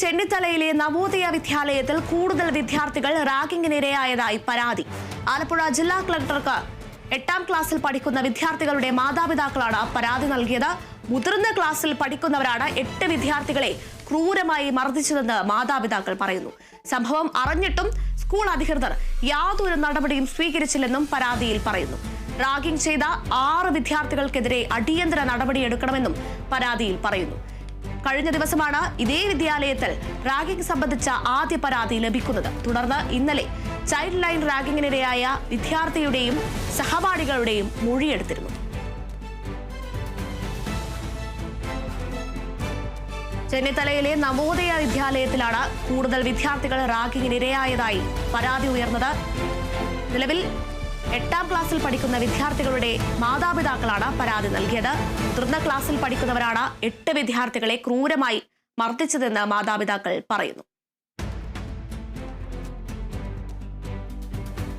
ചെന്നിത്തലയിലെ നവോദയ വിദ്യാലയത്തിൽ കൂടുതൽ വിദ്യാർത്ഥികൾ റാഗിങ്ങിനിരയായതായി പരാതി. ആലപ്പുഴ ജില്ലാ കളക്ടർക്ക് എട്ടാം ക്ലാസ്സിൽ പഠിക്കുന്ന വിദ്യാർത്ഥികളുടെ മാതാപിതാക്കളാണ് പരാതി നൽകിയത്. മുതിർന്ന ക്ലാസ്സിൽ പഠിക്കുന്നവരാണ് എട്ട് വിദ്യാർത്ഥികളെ ക്രൂരമായി മർദ്ദിച്ചതെന്ന് മാതാപിതാക്കൾ പറയുന്നു. സംഭവം അറിഞ്ഞിട്ടും സ്കൂൾ അധികൃതർ യാതൊരു നടപടിയും സ്വീകരിച്ചില്ലെന്നും പരാതിയിൽ പറയുന്നു. റാഗിംഗ് ചെയ്ത ആറ് വിദ്യാർത്ഥികൾക്കെതിരെ അടിയന്തര നടപടിയെടുക്കണമെന്നും പരാതിയിൽ പറയുന്നു. കഴിഞ്ഞ ദിവസമാണ് ഇതേ വിദ്യാലയത്തിൽ റാഗിംഗ് സംബന്ധിച്ച ആദ്യ പരാതി ലഭിക്കുന്നത്. തുടർന്ന് ഇന്നലെ ചൈൽഡ് ലൈൻ റാഗിങ്ങിനിരയായ വിദ്യാർത്ഥിയുടെയും സഹപാഠികളുടെയും മൊഴിയെടുത്തിരുന്നു ചെന്നിത്തലയിലെ നവോദയ വിദ്യാലയത്തിലാണ് കൂടുതൽ വിദ്യാർത്ഥികൾ റാഗിങ്ങിനിരയായതായി പരാതി ഉയർന്നത്. നിലവിൽ എട്ടാം ക്ലാസ്സിൽ പഠിക്കുന്ന വിദ്യാർത്ഥികളുടെ മാതാപിതാക്കളാണ് പരാതി നൽകിയത്. മുതിർന്ന ക്ലാസ്സിൽ പഠിക്കുന്നവരാണ് എട്ട് വിദ്യാർത്ഥികളെ ക്രൂരമായി മർദ്ദിച്ചതെന്ന് മാതാപിതാക്കൾ പറയുന്നു.